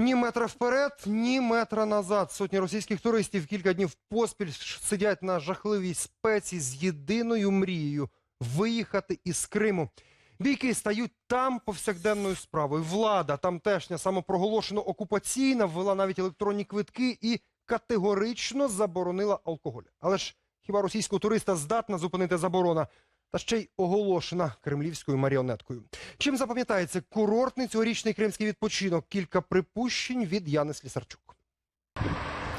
Ні метра вперед, ні метра назад. Сотні російських туристів кілька днів поспіль сидять на жахливій спеці з єдиною мрією виїхати із Криму. Бійки стають там повсякденною справою. Влада тамтешня самопроголошено окупаційна ввела навіть електронні квитки і категорично заборонила алкоголь. Але ж хіба російського туриста здатна зупинити заборона? Та ще й оголошена кремлівською маріонеткою. Чим запам'ятається курортний цьогорічний кримський відпочинок? Кілька припущень від Яни Слісарчук.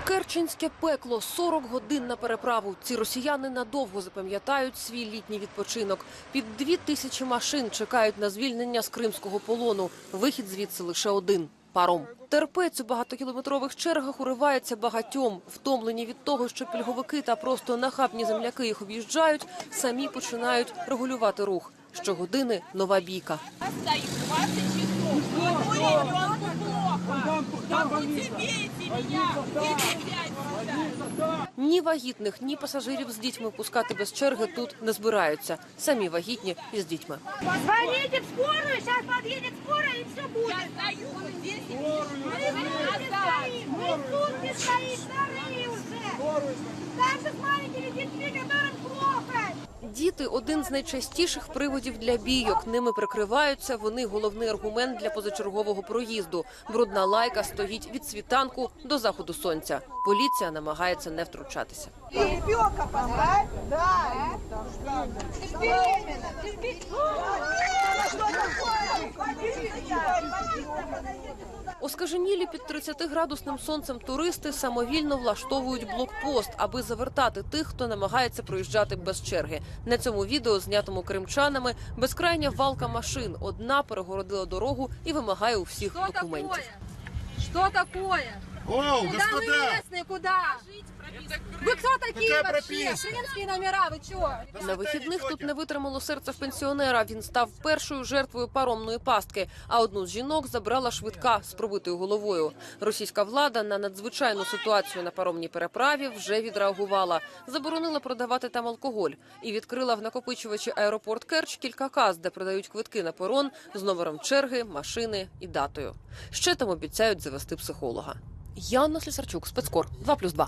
Керченське пекло 40 годин на переправу. Ці росіяни надовго запам'ятають свій літній відпочинок. Під дві тисячі машин чекають на звільнення з кримського полону. Вихід звідси лише один. Паром терпець у багатокілометрових чергах уривається багатьом. Втомлені від того, що пільговики та просто нахабні земляки їх об'їжджають, самі починають регулювати рух. Щогодини нова бійка. стоит 20 часов. Ні вагітних, ні пасажирів з дітьми пускати без черги тут не збираються. Самі вагітні із дітьми. Звоніть в скорую, зараз під'їде скорая і все буде. Я стою Діти один з найчастіших приводів для бійок. Ними прикриваються. Вони головний аргумент для позачергового проїзду. Брудна лайка стоїть від світанку до заходу сонця. Поліція намагається не втручатися. Позвать? Да. Оскаженілі під 30-градусним сонцем туристи самовільно влаштовують блокпост, аби завертати тих, хто намагається проїжджати без черги. На цьому відео, знятому кримчанами, безкрайня валка машин. Одна перегородила дорогу і вимагає у всіх документів. документів. таке? Що такое? О, Куда вы господа! местные, куда? Вы кто такие Какая вообще? прописка? Крымские номера, вы чё? На вихідних тут не витримало серце в пенсіонера. Він став першою жертвою паромної пастки. А одну з жінок забрала швидка з пробитою головою. Російська влада на надзвичайну ситуацію на паромній переправі вже відреагувала. Заборонила продавати там алкоголь і відкрила в накопичувачі аеропорт Керч кілька каз, де продають квитки на перон з номером черги, машини і датою. Ще там обіцяють завести психолога. Яна Слісарчук, спецкор 2+,2.